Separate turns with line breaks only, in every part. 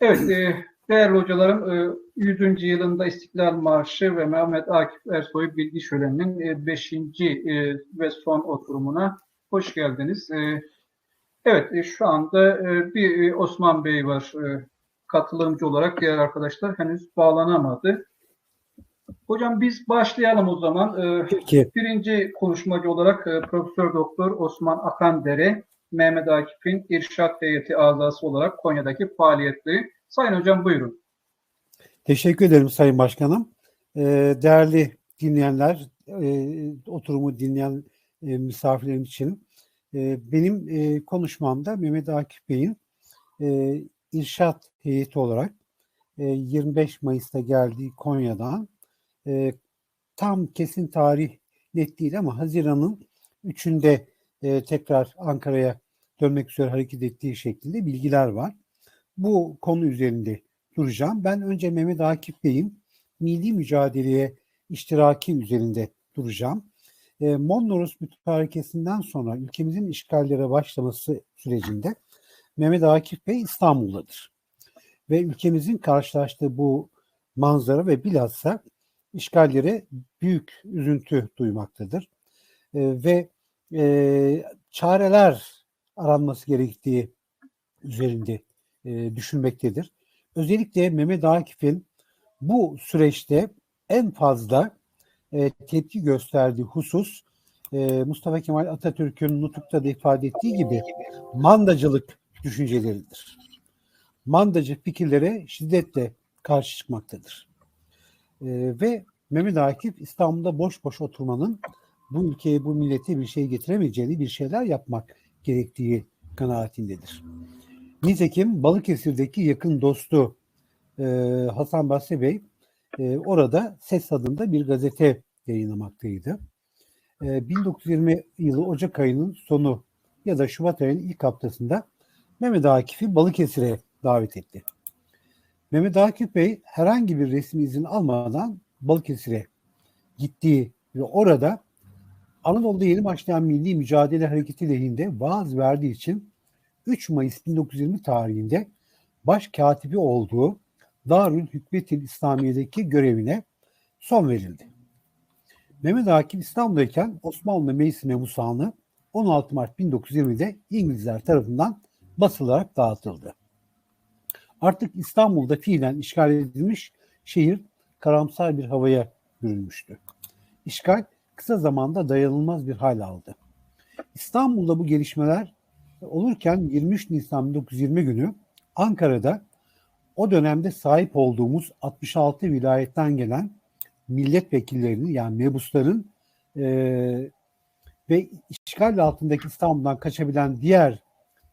Evet, e, değerli hocalarım, e, 100. yılında İstiklal Marşı ve Mehmet Akif Ersoy Bilgi Şöleni'nin 5. ve son oturumuna hoş geldiniz. E, evet, e, şu anda e, bir e, Osman Bey var e, katılımcı olarak, diğer arkadaşlar henüz bağlanamadı. Hocam biz başlayalım o zaman. E,
Peki.
Birinci konuşmacı olarak e, Profesör Doktor Osman Akandere, Mehmet Akif'in İrşat Heyeti azası olarak Konya'daki faaliyetleri. Sayın Hocam buyurun.
Teşekkür ederim Sayın Başkanım. Ee, değerli dinleyenler, e, oturumu dinleyen e, misafirlerim için e, benim konuşmamda Mehmet Akif Bey'in İrşat Heyeti olarak e, 25 Mayıs'ta geldiği Konya'dan tam kesin tarih net değil ama Haziran'ın 3'ünde e, tekrar Ankara'ya dönmek üzere hareket ettiği şeklinde bilgiler var. Bu konu üzerinde duracağım. Ben önce Mehmet Akif Bey'in milli mücadeleye iştiraki üzerinde duracağım. E, Mondros Mütarekesi'nden sonra ülkemizin işgallere başlaması sürecinde Mehmet Akif Bey İstanbul'dadır. Ve ülkemizin karşılaştığı bu manzara ve bilhassa işgallere büyük üzüntü duymaktadır. E, ve e, çareler aranması gerektiği üzerinde e, düşünmektedir. Özellikle Mehmet Akif'in bu süreçte en fazla e, tepki gösterdiği husus e, Mustafa Kemal Atatürk'ün nutukta da ifade ettiği gibi mandacılık düşünceleridir. Mandacı fikirlere şiddetle karşı çıkmaktadır. E, ve Mehmet Akif İstanbul'da boş boş oturmanın bu ülkeye, bu millete bir şey getiremeyeceğini, bir şeyler yapmak gerektiği kanaatindedir. Nitekim Balıkesir'deki yakın dostu e, Hasan Basri Bey e, orada Ses adında bir gazete yayınlamaktaydı. E, 1920 yılı Ocak ayının sonu ya da Şubat ayının ilk haftasında Mehmet Akif'i Balıkesir'e davet etti. Mehmet Akif Bey herhangi bir resmi izin almadan Balıkesir'e gittiği ve orada Anadolu'da yeni başlayan milli mücadele hareketi lehinde vaaz verdiği için 3 Mayıs 1920 tarihinde baş katibi olduğu Darül Hükmetil İslamiye'deki görevine son verildi. Mehmet Akif İstanbul'dayken Osmanlı Meclis Memusanı 16 Mart 1920'de İngilizler tarafından basılarak dağıtıldı. Artık İstanbul'da fiilen işgal edilmiş şehir karamsar bir havaya bürünmüştü. İşgal kısa zamanda dayanılmaz bir hal aldı. İstanbul'da bu gelişmeler olurken 23 Nisan 1920 günü Ankara'da o dönemde sahip olduğumuz 66 vilayetten gelen milletvekillerinin yani mebusların e, ve işgal altındaki İstanbul'dan kaçabilen diğer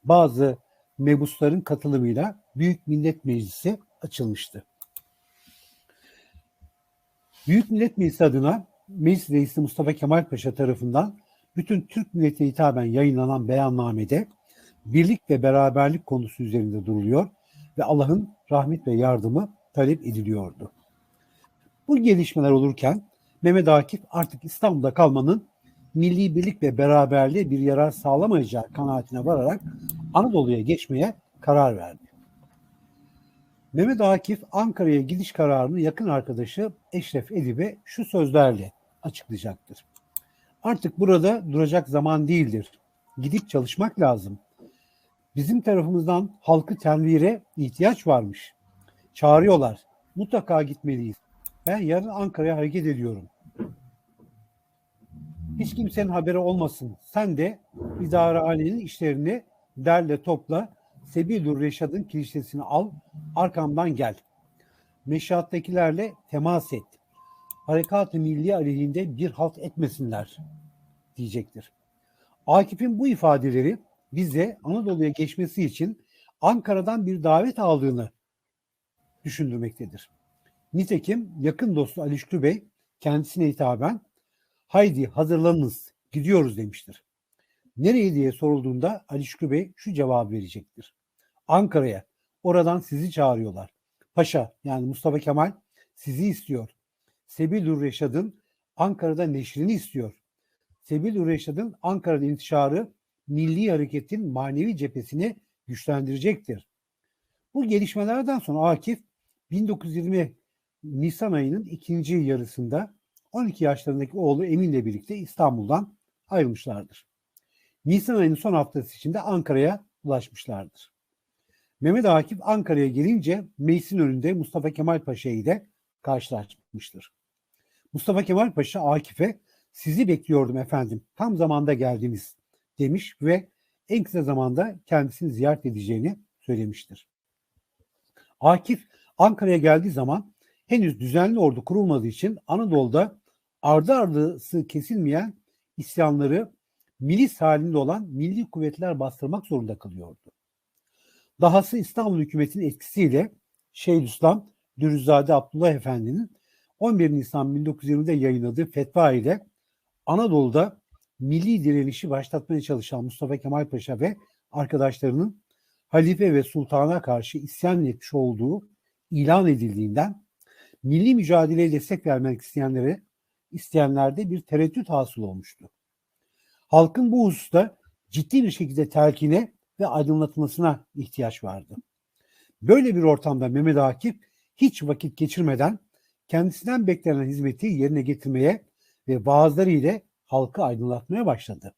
bazı mebusların katılımıyla Büyük Millet Meclisi açılmıştı. Büyük Millet Meclisi adına Meclis Reisi Mustafa Kemal Paşa tarafından bütün Türk milletine hitaben yayınlanan beyannamede birlik ve beraberlik konusu üzerinde duruluyor ve Allah'ın rahmet ve yardımı talep ediliyordu. Bu gelişmeler olurken Mehmet Akif artık İstanbul'da kalmanın milli birlik ve beraberliğe bir yarar sağlamayacağı kanaatine vararak Anadolu'ya geçmeye karar verdi. Mehmet Akif Ankara'ya gidiş kararını yakın arkadaşı Eşref Edip'e şu sözlerle açıklayacaktır. Artık burada duracak zaman değildir. Gidip çalışmak lazım. Bizim tarafımızdan halkı tenvire ihtiyaç varmış. Çağırıyorlar. Mutlaka gitmeliyiz. Ben yarın Ankara'ya hareket ediyorum. Hiç kimsenin haberi olmasın. Sen de idarehanenin işlerini derle topla. Sebilur Reşad'ın kilisesini al. Arkamdan gel. Meşahattakilerle temas et. Harekat-ı milli aleyhinde bir halt etmesinler diyecektir. Akif'in bu ifadeleri bize Anadolu'ya geçmesi için Ankara'dan bir davet aldığını düşündürmektedir. Nitekim yakın dostu Ali Şükrü Bey kendisine hitaben haydi hazırlanınız gidiyoruz demiştir. Nereye diye sorulduğunda Ali Şükrü Bey şu cevabı verecektir. Ankara'ya oradan sizi çağırıyorlar. Paşa yani Mustafa Kemal sizi istiyor. Sebilur Reşad'ın Ankara'da neşrini istiyor. Sebilur Reşad'ın Ankara'da intişarı milli hareketin manevi cephesini güçlendirecektir. Bu gelişmelerden sonra Akif 1920 Nisan ayının ikinci yarısında 12 yaşlarındaki oğlu Emin'le birlikte İstanbul'dan ayrılmışlardır. Nisan ayının son haftası içinde Ankara'ya ulaşmışlardır. Mehmet Akif Ankara'ya gelince meclisin önünde Mustafa Kemal Paşa ile karşılaşmıştır. Mustafa Kemal Paşa Akif'e sizi bekliyordum efendim tam zamanda geldiniz demiş ve en kısa zamanda kendisini ziyaret edeceğini söylemiştir. Akif Ankara'ya geldiği zaman henüz düzenli ordu kurulmadığı için Anadolu'da ardı ardısı kesilmeyen isyanları milis halinde olan milli kuvvetler bastırmak zorunda kalıyordu. Dahası İstanbul hükümetinin etkisiyle Şeyhülislam Dürüzade Abdullah Efendi'nin 11 Nisan 1920'de yayınladığı fetva ile Anadolu'da milli direnişi başlatmaya çalışan Mustafa Kemal Paşa ve arkadaşlarının halife ve sultana karşı isyan etmiş olduğu ilan edildiğinden milli mücadeleye destek vermek isteyenlere isteyenlerde bir tereddüt hasıl olmuştu. Halkın bu hususta ciddi bir şekilde telkine ve aydınlatılmasına ihtiyaç vardı. Böyle bir ortamda Mehmet Akif hiç vakit geçirmeden kendisinden beklenen hizmeti yerine getirmeye ve vaazları ile halkı aydınlatmaya başladı.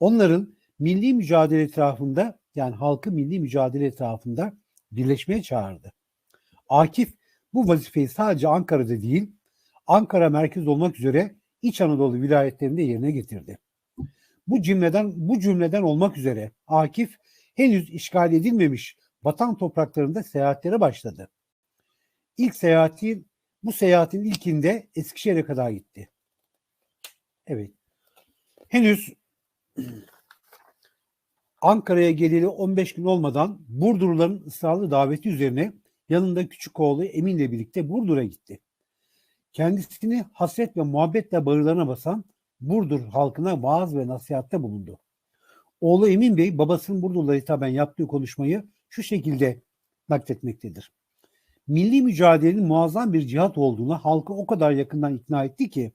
Onların milli mücadele etrafında yani halkı milli mücadele etrafında birleşmeye çağırdı. Akif bu vazifeyi sadece Ankara'da değil, Ankara merkez olmak üzere İç Anadolu vilayetlerinde yerine getirdi. Bu cümleden bu cümleden olmak üzere Akif henüz işgal edilmemiş vatan topraklarında seyahatlere başladı. İlk seyahati bu seyahatin ilkinde Eskişehir'e kadar gitti. Evet. Henüz Ankara'ya geleli 15 gün olmadan Burdurluların ısrarlı daveti üzerine yanında küçük oğlu Emin'le birlikte Burdur'a gitti. Kendisini hasret ve muhabbetle bağırlarına basan Burdur halkına vaaz ve nasihatte bulundu. Oğlu Emin Bey babasının Burdur'la hitaben yaptığı konuşmayı şu şekilde nakletmektedir. Milli mücadelenin muazzam bir cihat olduğunu halkı o kadar yakından ikna etti ki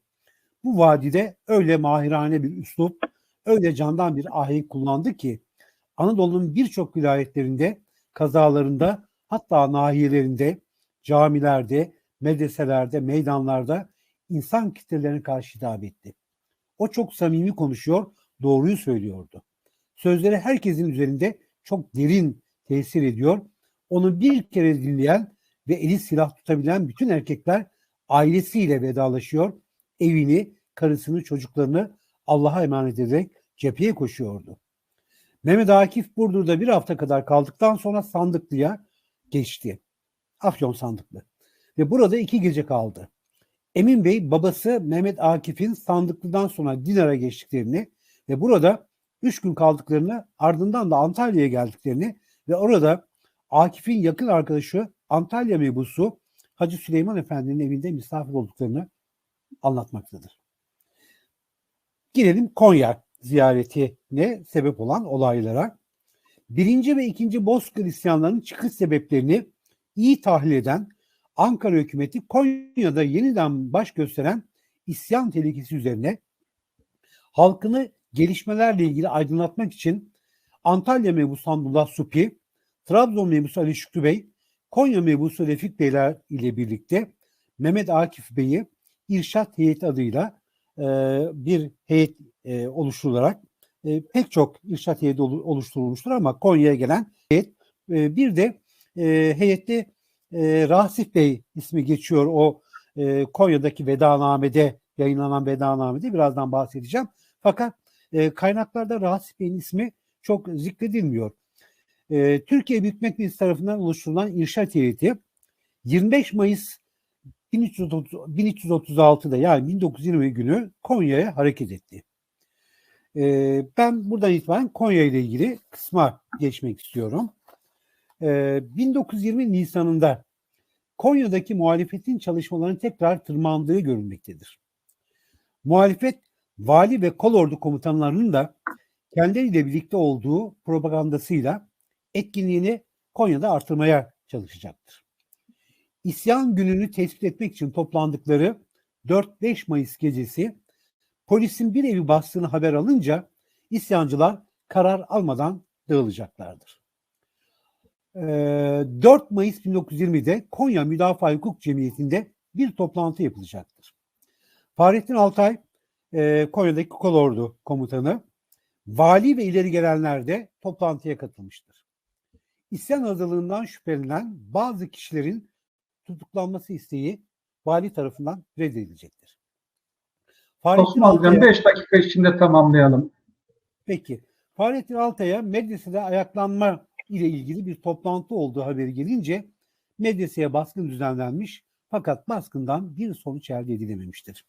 bu vadide öyle mahirane bir üslup, öyle candan bir ahenk kullandı ki Anadolu'nun birçok vilayetlerinde, kazalarında, hatta nahiyelerinde, camilerde, medreselerde, meydanlarda insan kitlelerine karşı hitap etti. O çok samimi konuşuyor, doğruyu söylüyordu. Sözleri herkesin üzerinde çok derin tesir ediyor. Onu bir kere dinleyen ve eli silah tutabilen bütün erkekler ailesiyle vedalaşıyor, evini, karısını, çocuklarını Allah'a emanet ederek cepheye koşuyordu. Mehmet Akif Burdur'da bir hafta kadar kaldıktan sonra Sandıklı'ya geçti. Afyon Sandıklı. Ve burada iki gece kaldı. Emin Bey babası Mehmet Akif'in Sandıklı'dan sonra Dinar'a geçtiklerini ve burada üç gün kaldıklarını ardından da Antalya'ya geldiklerini ve orada Akif'in yakın arkadaşı Antalya mebusu Hacı Süleyman Efendi'nin evinde misafir olduklarını anlatmaktadır. Girelim Konya ziyaretine sebep olan olaylara. Birinci ve ikinci Bozkır isyanlarının çıkış sebeplerini iyi tahlil eden Ankara hükümeti Konya'da yeniden baş gösteren isyan tehlikesi üzerine halkını gelişmelerle ilgili aydınlatmak için Antalya mebusu Hamdullah Supi, Trabzon mebusu Ali Şükrü Bey, Konya mebusu Refik Beyler ile birlikte Mehmet Akif Bey'i İrşat Heyeti adıyla e, bir heyet e, oluşturularak e, pek çok irşat heyeti oluşturulmuştur ama Konya'ya gelen heyet e, bir de e, heyette e, Rasif Bey ismi geçiyor o e, Konya'daki vedanamede yayınlanan vedanamede birazdan bahsedeceğim. Fakat e, kaynaklarda Rasif Bey'in ismi çok zikredilmiyor. E, Türkiye Büyük Millet Meclisi tarafından oluşturulan irşat heyeti 25 Mayıs 1330, 1336'da yani 1920 günü Konya'ya hareket etti. Ee, ben buradan itibaren Konya ile ilgili kısma geçmek istiyorum. Ee, 1920 Nisan'ında Konya'daki muhalefetin çalışmalarının tekrar tırmandığı görülmektedir. Muhalefet vali ve kolordu komutanlarının da kendileriyle birlikte olduğu propagandasıyla etkinliğini Konya'da artırmaya çalışacaktır. İsyan gününü tespit etmek için toplandıkları 4-5 Mayıs gecesi polisin bir evi bastığını haber alınca isyancılar karar almadan dağılacaklardır. e, 4 Mayıs 1920'de Konya Müdafaa Hukuk Cemiyeti'nde bir toplantı yapılacaktır. Fahrettin Altay, e, Konya'daki Kolordu komutanı, vali ve ileri gelenler de toplantıya katılmıştır. İsyan hazırlığından şüphelenen bazı kişilerin tutuklanması isteği vali tarafından reddedilecektir. Fahrettin Altay'a-
5 dakika içinde tamamlayalım.
Peki. Fahrettin Altay'a medresede ayaklanma ile ilgili bir toplantı olduğu haberi gelince medreseye baskın düzenlenmiş fakat baskından bir sonuç elde edilememiştir.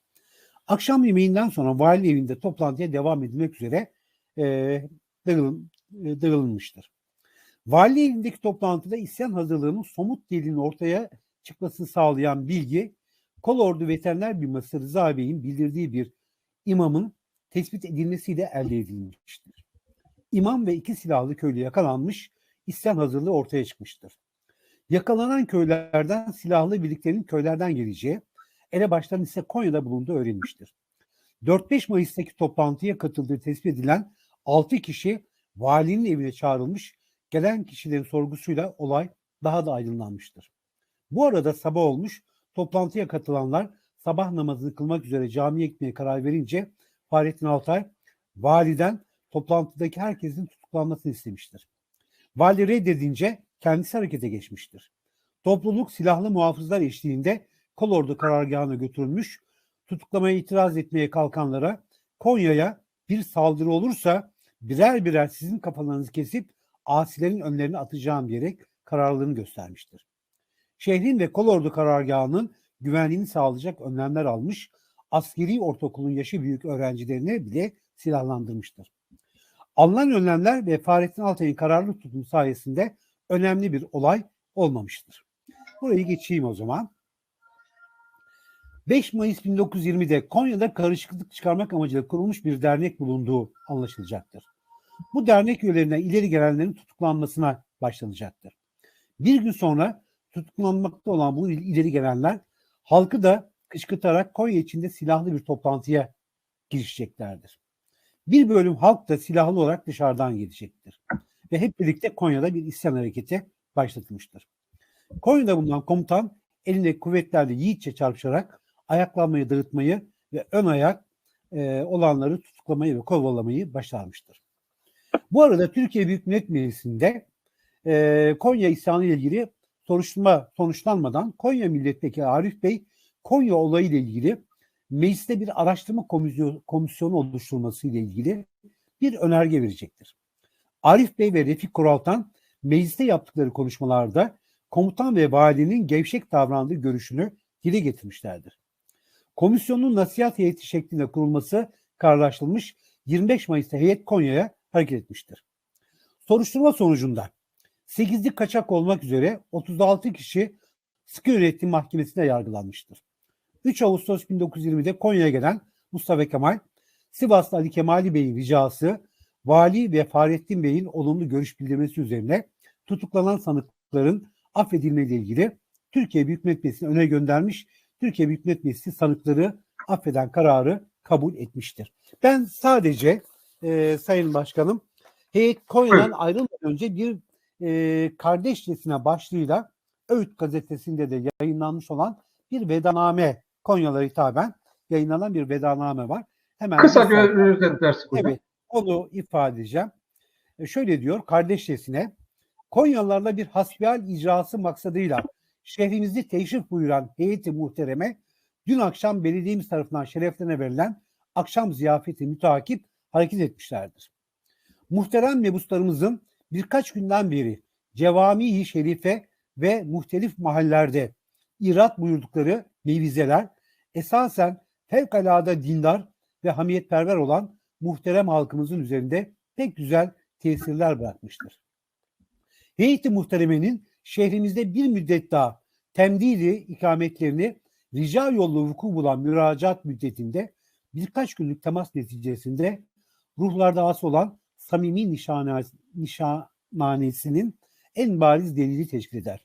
Akşam yemeğinden sonra vali evinde toplantıya devam edilmek üzere e, dağılın, e, dağılınmıştır. Vali evindeki toplantıda isyan hazırlığının somut delilini ortaya çıkmasını sağlayan bilgi Kolordu Veteriner Birması Rıza Bey'in bildirdiği bir imamın tespit edilmesiyle elde edilmiştir. İmam ve iki silahlı köylü yakalanmış, isyan hazırlığı ortaya çıkmıştır. Yakalanan köylerden silahlı birliklerin köylerden geleceği, elebaşların ise Konya'da bulunduğu öğrenilmiştir. 4-5 Mayıs'taki toplantıya katıldığı tespit edilen 6 kişi valinin evine çağrılmış, gelen kişilerin sorgusuyla olay daha da aydınlanmıştır. Bu arada sabah olmuş, toplantıya katılanlar sabah namazını kılmak üzere camiye gitmeye karar verince Fahrettin Altay validen toplantıdaki herkesin tutuklanmasını istemiştir. Vali reddedince kendisi harekete geçmiştir. Topluluk silahlı muhafızlar eşliğinde kolordu karargahına götürülmüş, tutuklamaya itiraz etmeye kalkanlara Konya'ya bir saldırı olursa birer birer sizin kafalarınızı kesip asilerin önlerine atacağım diyerek kararlılığını göstermiştir. Şehrin ve kolordu karargahının güvenliğini sağlayacak önlemler almış, askeri ortaokulun yaşı büyük öğrencilerini bile silahlandırmıştır. Alınan önlemler ve Fahrettin Altay'ın kararlı tutumu sayesinde önemli bir olay olmamıştır. Burayı geçeyim o zaman. 5 Mayıs 1920'de Konya'da karışıklık çıkarmak amacıyla kurulmuş bir dernek bulunduğu anlaşılacaktır. Bu dernek üyelerinden ileri gelenlerin tutuklanmasına başlanacaktır. Bir gün sonra tutuklanmakta olan bu ileri gelenler halkı da kışkırtarak Konya içinde silahlı bir toplantıya girişeceklerdir. Bir bölüm halk da silahlı olarak dışarıdan gelecektir. Ve hep birlikte Konya'da bir isyan hareketi başlatılmıştır. Konya'da bulunan komutan elindeki kuvvetlerle yiğitçe çarpışarak ayaklanmayı dağıtmayı ve ön ayak e, olanları tutuklamayı ve kovalamayı başarmıştır. Bu arada Türkiye Büyük Millet Meclisi'nde e, Konya isyanı ile ilgili soruşturma sonuçlanmadan Konya Milletvekili Arif Bey Konya olayı ile ilgili mecliste bir araştırma komisyonu, oluşturulması ile ilgili bir önerge verecektir. Arif Bey ve Refik Koraltan mecliste yaptıkları konuşmalarda komutan ve valinin gevşek davrandığı görüşünü dile getirmişlerdir. Komisyonun nasihat heyeti şeklinde kurulması kararlaştırılmış 25 Mayıs'ta heyet Konya'ya hareket etmiştir. Soruşturma sonucunda 8'lik kaçak olmak üzere 36 kişi sıkı yönetim mahkemesine yargılanmıştır. 3 Ağustos 1920'de Konya'ya gelen Mustafa Kemal, Sivaslı Ali Kemali Bey'in ricası, Vali ve Fahrettin Bey'in olumlu görüş bildirmesi üzerine tutuklanan sanıkların affedilmeyle ilgili Türkiye Büyük Millet Meclisi'ne öne göndermiş. Türkiye Büyük Millet Meclisi sanıkları affeden kararı kabul etmiştir. Ben sadece e, Sayın Başkanım heyet Konya'dan ayrılmadan önce bir e, kardeşçesine başlığıyla Öğüt gazetesinde de yayınlanmış olan bir vedaname Konyalara hitaben yayınlanan bir vedaname var. Hemen
Kısaca
bir
özetlersin hocam.
Evet, onu ifade edeceğim. E, şöyle diyor, kardeşçesine Konyalılarla bir hasbihal icrası maksadıyla şehrimizi teşrif buyuran heyeti muhtereme dün akşam belediyemiz tarafından şereflerine verilen akşam ziyafeti mütakip hareket etmişlerdir. Muhterem mebuslarımızın birkaç günden beri Cevami-i Şerife ve muhtelif mahallelerde irat buyurdukları mevizeler esasen fevkalade dindar ve hamiyetperver olan muhterem halkımızın üzerinde pek güzel tesirler bırakmıştır. Heyeti muhteremenin şehrimizde bir müddet daha temdili ikametlerini rica yollu vuku bulan müracaat müddetinde birkaç günlük temas neticesinde ruhlarda asıl olan samimi nişana, nişananesinin en bariz delili teşkil eder.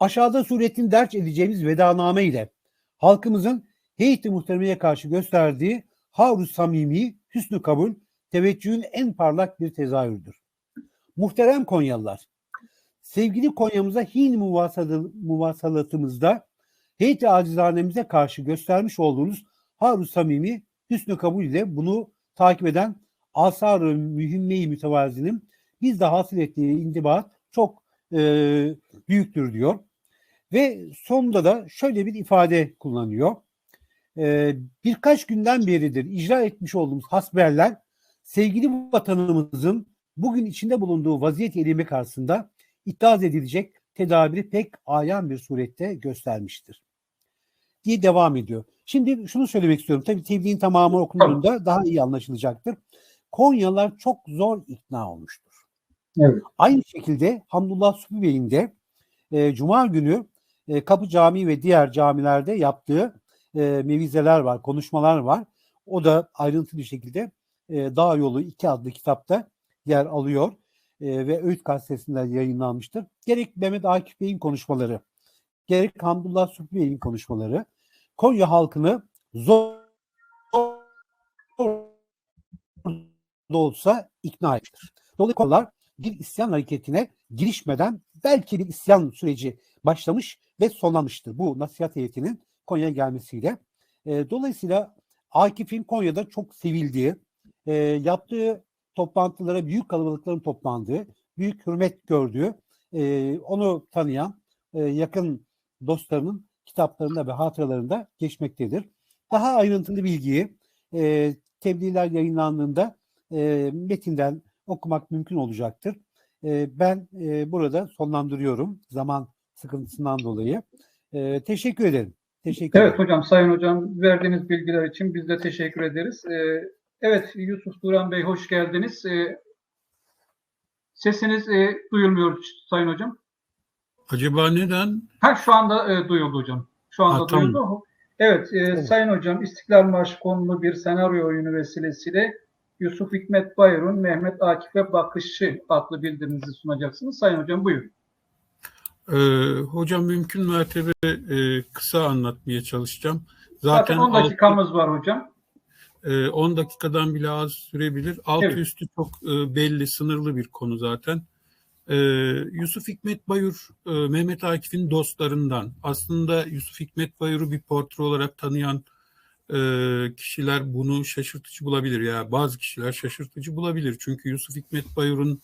Aşağıda suretin derç edeceğimiz vedaname ile halkımızın heyeti muhteremeye karşı gösterdiği havru samimi, hüsnü kabul, teveccühün en parlak bir tezahürdür. Muhterem Konyalılar, sevgili Konya'mıza Hin muvasalatımızda heyet acizanemize karşı göstermiş olduğunuz haru samimi hüsnü kabul ile bunu takip eden asar-ı mühimme-i mütevazinin biz de hasıl ettiği indibat çok e, büyüktür diyor. Ve sonunda da şöyle bir ifade kullanıyor. E, birkaç günden beridir icra etmiş olduğumuz hasberler sevgili vatanımızın bugün içinde bulunduğu vaziyet elimi karşısında itiraz edilecek tedabiri pek ayan bir surette göstermiştir. Diye devam ediyor. Şimdi şunu söylemek istiyorum. Tabii tebliğin tamamı okunduğunda daha iyi anlaşılacaktır. Konyalılar çok zor ikna olmuştur.
Evet.
Aynı şekilde Hamdullah Supi Bey'in de e, Cuma günü e, Kapı Camii ve diğer camilerde yaptığı e, mevizeler var, konuşmalar var. O da ayrıntılı bir şekilde e, Dağ Yolu 2 adlı kitapta yer alıyor e, ve Öğüt Gazetesi'nde yayınlanmıştır. Gerek Mehmet Akif Bey'in konuşmaları, gerek Hamdullah Supi Bey'in konuşmaları Konya halkını zor da olsa ikna etmiştir. Dolayısıyla bir isyan hareketine girişmeden belki bir isyan süreci başlamış ve sonlanmıştır. Bu nasihat heyetinin Konya'ya gelmesiyle. E, dolayısıyla Akif'in Konya'da çok sevildiği, e, yaptığı toplantılara büyük kalabalıkların toplandığı, büyük hürmet gördüğü, e, onu tanıyan e, yakın dostlarının kitaplarında ve hatıralarında geçmektedir. Daha ayrıntılı bilgiyi e, tebliğler yayınlandığında e, metinden okumak mümkün olacaktır. E, ben e, burada sonlandırıyorum zaman sıkıntısından dolayı. E, teşekkür ederim. Teşekkür
Evet
ederim.
hocam, Sayın Hocam verdiğiniz bilgiler için biz de teşekkür ederiz. Ee, evet Yusuf Duran Bey hoş geldiniz. Ee, sesiniz e, duyulmuyor Sayın Hocam.
Acaba neden?
Ha şu anda e, duyuldu hocam. Şu anda
Ha, tamam.
duyuldu. Evet, e,
Evet.
Sayın Hocam İstiklal Marşı konulu bir senaryo oyunu vesilesiyle Yusuf Hikmet Bayır'ın Mehmet Akif'e Bakışı adlı bildirinizi sunacaksınız. Sayın Hocam buyurun.
Ee, hocam mümkün mertebe e, kısa anlatmaya çalışacağım.
Zaten
Zaten
10 dakikamız var hocam.
e, 10 dakikadan bile az sürebilir. Altı
Evet.
üstü çok e, belli, sınırlı bir konu zaten. E, Yusuf Hikmet Bayur, e, Mehmet Akif'in dostlarından. Aslında Yusuf Hikmet Bayur'u bir portre olarak tanıyan e, kişiler bunu şaşırtıcı bulabilir. Ya bazı kişiler şaşırtıcı bulabilir. Çünkü Yusuf Hikmet Bayur'un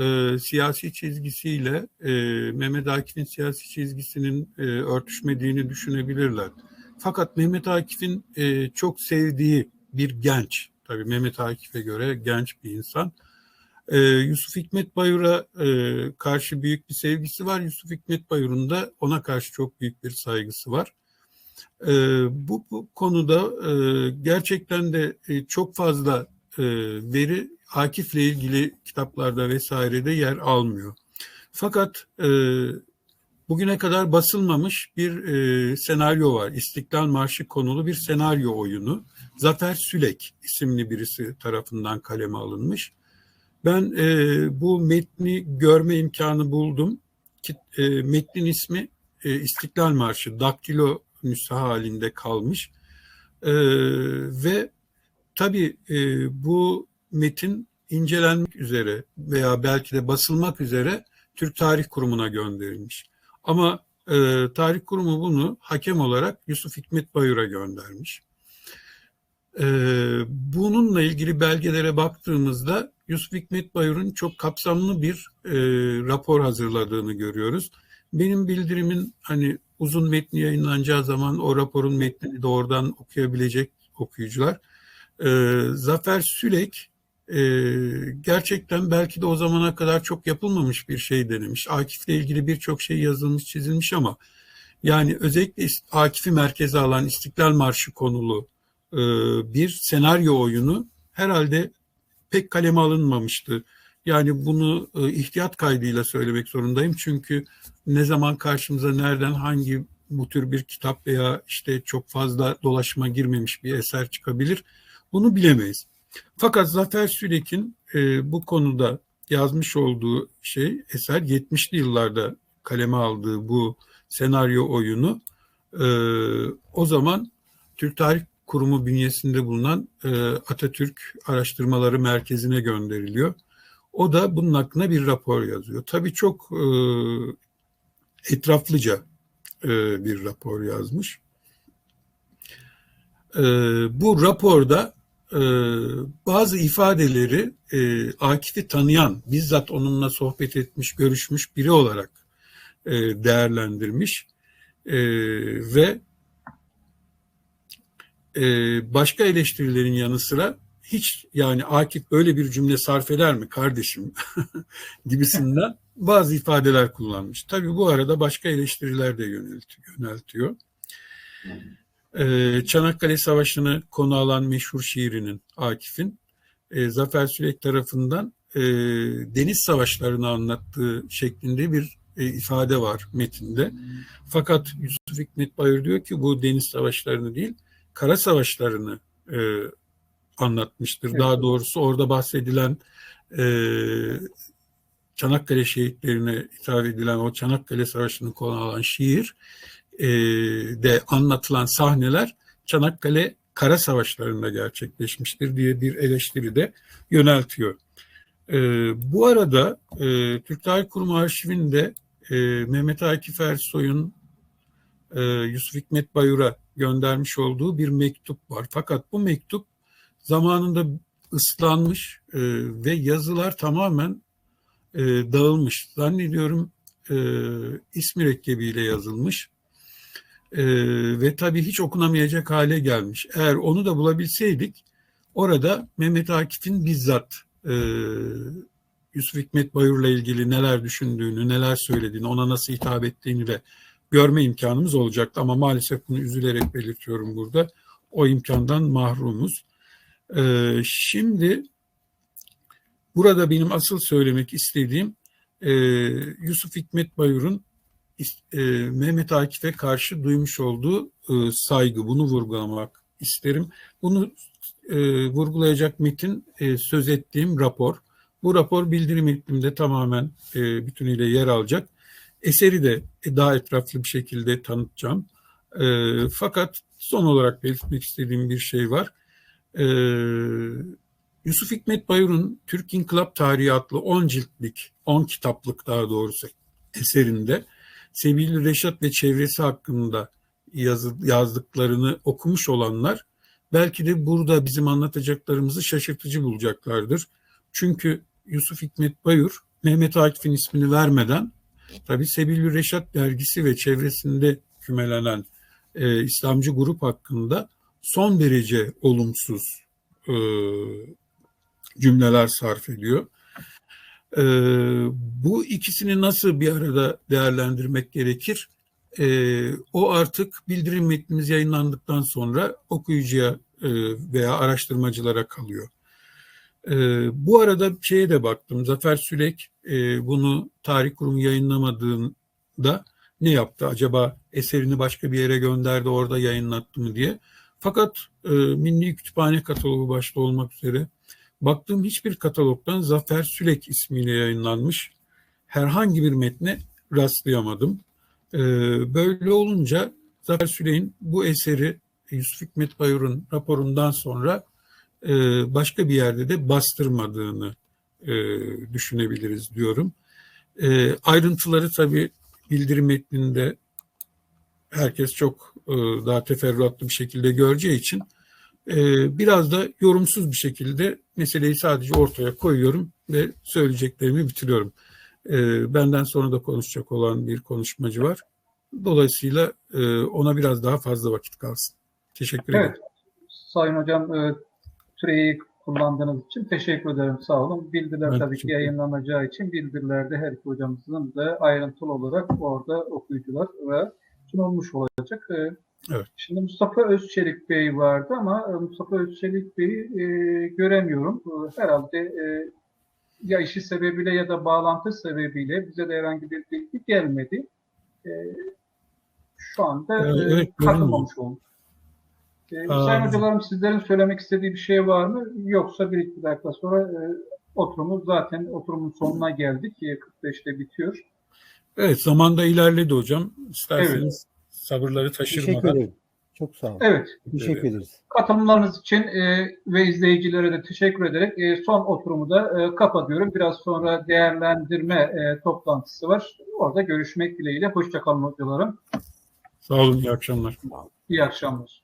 e, siyasi çizgisiyle Mehmet Akif'in siyasi çizgisinin örtüşmediğini düşünebilirler. Fakat Mehmet Akif'in çok sevdiği bir genç, tabii Mehmet Akif'e göre genç bir insan. E, Yusuf Hikmet Bayur'a e, karşı büyük bir sevgisi var. Yusuf Hikmet Bayur'un da ona karşı çok büyük bir saygısı var. E, bu, bu konuda e, gerçekten de e, çok fazla e, veri Akif'le ilgili kitaplarda vesairede yer almıyor. Fakat e, bugüne kadar basılmamış bir e, senaryo var. İstiklal Marşı konulu bir senaryo oyunu. Zafer Sülek isimli birisi tarafından kaleme alınmış. Ben e, bu metni görme imkanı buldum. Ki, e, metnin ismi e, İstiklal Marşı, daktilo nüsha halinde kalmış. E, ve tabii e, bu metin incelenmek üzere veya belki de basılmak üzere Türk Tarih Kurumu'na gönderilmiş. Ama e, Tarih Kurumu bunu hakem olarak Yusuf Hikmet Bayur'a göndermiş. E, bununla ilgili belgelere baktığımızda Yusuf Hikmet Bayur'un çok kapsamlı bir e, rapor hazırladığını görüyoruz. Benim bildirimin hani uzun metni yayınlanacağı zaman o raporun metnini doğrudan okuyabilecek okuyucular. E, Zafer Sülek e, gerçekten belki de o zamana kadar çok yapılmamış bir şey denemiş. Akif'le ilgili birçok şey yazılmış, çizilmiş ama yani özellikle Akif'i merkeze alan İstiklal Marşı konulu e, bir senaryo oyunu herhalde pek kaleme alınmamıştı. Yani bunu e, ihtiyat kaydıyla söylemek zorundayım. Çünkü ne zaman karşımıza nereden hangi bu tür bir kitap veya işte çok fazla dolaşıma girmemiş bir eser çıkabilir bunu bilemeyiz. Fakat Zafer Sülek'in e, bu konuda yazmış olduğu şey eser 70'li yıllarda kaleme aldığı bu senaryo oyunu e, o zaman Türk Tarih Kurumu bünyesinde bulunan e, Atatürk Araştırmaları Merkezi'ne gönderiliyor. O da bunun hakkında bir rapor yazıyor. Tabii çok e, etraflıca e, bir rapor yazmış. E, bu raporda e, bazı ifadeleri e, Akif'i tanıyan, bizzat onunla sohbet etmiş, görüşmüş biri olarak e, değerlendirmiş e, ve e, başka eleştirilerin yanı sıra hiç yani Akif böyle bir cümle sarf eder mi kardeşim gibisinden bazı ifadeler kullanmış. Tabii bu arada başka eleştiriler de yöneltiyor. Ee, Çanakkale Savaşı'nı konu alan meşhur şiirinin Akif'in e, Zafer Süleyk tarafından e, deniz savaşlarını anlattığı şeklinde bir e, ifade var metinde. Fakat Yusuf Hikmet Bayır diyor ki bu deniz savaşlarını değil, kara savaşlarını e, anlatmıştır.
Evet.
Daha doğrusu orada bahsedilen e, Çanakkale şehitlerine hitap edilen o Çanakkale Savaşı'nı konu alan şiir e, de anlatılan sahneler Çanakkale Kara Savaşları'nda gerçekleşmiştir diye bir eleştiri de yöneltiyor. E, bu arada e, Türk Tarih Kurumu arşivinde e, Mehmet Akif Ersoy'un e, Yusuf Hikmet Bayur'a göndermiş olduğu bir mektup var. Fakat bu mektup zamanında ıslanmış e, ve yazılar tamamen e, dağılmış. Zannediyorum e, ismi rekkebiyle yazılmış. E, ve tabii hiç okunamayacak hale gelmiş. Eğer onu da bulabilseydik orada Mehmet Akif'in bizzat e, Yusuf Hikmet Bayur'la ilgili neler düşündüğünü, neler söylediğini, ona nasıl hitap ettiğini de görme imkanımız olacaktı. Ama maalesef bunu üzülerek belirtiyorum burada. O imkandan mahrumuz. Ee, şimdi burada benim asıl söylemek istediğim e, Yusuf Hikmet Bayur'un e, Mehmet Akif'e karşı duymuş olduğu e, saygı. Bunu vurgulamak isterim. Bunu e, vurgulayacak metin e, söz ettiğim rapor. Bu rapor bildirim metnimde tamamen e, bütünüyle yer alacak. Eseri de daha etraflı bir şekilde tanıtacağım. E, fakat son olarak belirtmek istediğim bir şey var. Ee, Yusuf Hikmet Bayur'un Türk İnkılap Tarihi adlı 10 ciltlik, 10 kitaplık daha doğrusu eserinde Sevgili Reşat ve çevresi hakkında yazı, yazdıklarını okumuş olanlar belki de burada bizim anlatacaklarımızı şaşırtıcı bulacaklardır. Çünkü Yusuf Hikmet Bayur Mehmet Akif'in ismini vermeden tabi Sebil Reşat dergisi ve çevresinde kümelenen e, İslamcı grup hakkında son derece olumsuz e, cümleler sarf ediyor. E, bu ikisini nasıl bir arada değerlendirmek gerekir? E, o artık bildirim metnimiz yayınlandıktan sonra okuyucuya e, veya araştırmacılara kalıyor. E, bu arada şeye de baktım. Zafer Sülek e, bunu tarih kurumu yayınlamadığında ne yaptı? Acaba eserini başka bir yere gönderdi orada yayınlattı mı diye. Fakat e, Milli Kütüphane katalogu başta olmak üzere baktığım hiçbir katalogdan Zafer Sülek ismiyle yayınlanmış herhangi bir metne rastlayamadım. E, böyle olunca Zafer Sülek'in bu eseri Yusuf Hikmet Bayur'un raporundan sonra başka bir yerde de bastırmadığını e, düşünebiliriz diyorum. E, ayrıntıları tabii bildirim metninde herkes çok e, daha teferruatlı bir şekilde göreceği için e, biraz da yorumsuz bir şekilde meseleyi sadece ortaya koyuyorum ve söyleyeceklerimi bitiriyorum. E, benden sonra da konuşacak olan bir konuşmacı var. Dolayısıyla ona biraz daha fazla vakit kalsın. Teşekkür
evet.
ederim.
Sayın Hocam süreyi kullandığınız için teşekkür ederim. Sağ olun. Bildiriler
Ben
tabii ki yayınlanacağı için bildirilerde her iki hocamızın da ayrıntılı olarak orada okuyucular ve sunulmuş olacak.
Evet.
Şimdi Mustafa Özçelik Bey vardı ama Mustafa Özçelik Bey'i e, göremiyorum. Herhalde e, ya işi sebebiyle ya da bağlantı sebebiyle bize de herhangi bir bilgi gelmedi. E, şu anda e,
evet,
katılmamış oldu. E, Sayın hocalarım sizlerin söylemek istediği bir şey var mı? Yoksa bir iki dakika sonra e, oturumu zaten oturumun sonuna geldik. 45'te bitiyor.
Evet zamanda ilerledi hocam. İsterseniz evet. sabırları taşırmadan.
Teşekkür ederim. Çok sağ olun.
Evet.
Teşekkür ederiz.
Katılımlarınız için e, ve izleyicilere de teşekkür ederek e, son oturumu da e, kapatıyorum. Biraz sonra değerlendirme e, toplantısı var. Orada görüşmek dileğiyle. Hoşçakalın hocalarım.
Sağ olun, iyi akşamlar.
İyi akşamlar.